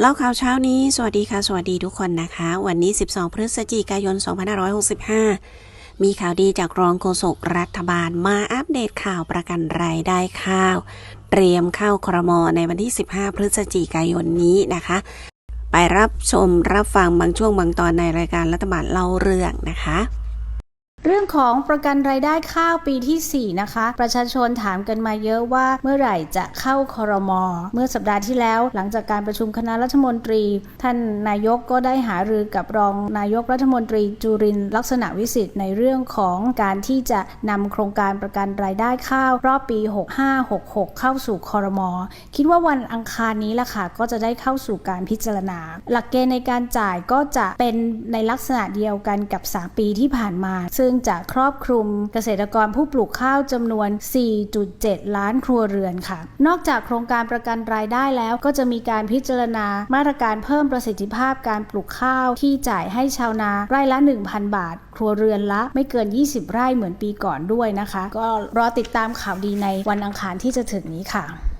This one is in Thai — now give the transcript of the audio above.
เล่าข่าวเช้านี้ สวัสดีค่ะ สวัสดีทุกคนนะคะ วันนี้ 12 พฤศจิกายน 2565 มีข่าวดีจากรองโฆษกรัฐบาลมาอัปเดตข่าวประกันรายได้ข้าว เตรียมเข้าครมในวันที่ 15 พฤศจิกายนนี้นะคะ ไปรับชมรับฟังบางช่วงบางตอนในรายการรัฐบาลเล่าเรื่องนะคะ เรื่องของประกันรายได้ข้าวปีที่ 4 นะคะ ประชาชนถามกันมาเยอะว่าเมื่อไหร่จะเข้าคอรมอเมื่อสัปดาห์ที่แล้ว หลังจากการประชุมคณะรัฐมนตรี ท่านนายกก็ได้หารือกับรองนายกรัฐมนตรีจุรินลักษณะวิสิทธิ์ในเรื่องของการที่จะนำโครงการประกันรายได้ข้าวรอบปี 6566 เข้าสู่คอรมอคิดว่าวันอังคารนี้ละค่ะก็จะได้เข้าสู่การพิจารณา หลักเกณฑ์ในการจ่ายก็จะเป็นในลักษณะเดียวกันกับ 3 ปีที่ผ่านมา ซึ่งงจะครอบคลุมเกษตรกรผู้ปลูกข้าวจำนวน 4.7 ล้านครัวเรือนค่ะ นอกจากโครงการประกันรายได้แล้วก็จะมีการพิจารณามาตรการเพิ่มประสิทธิภาพการปลูกข้าวที่จ่ายให้ชาวนาไร่ละ 1,000 บาท ครัวเรือนละไม่เกิน 20 ไร่เหมือนปีก่อนด้วยนะคะ ก็รอติดตามข่าวดีในวันอังคารที่จะถึงนี้ค่ะ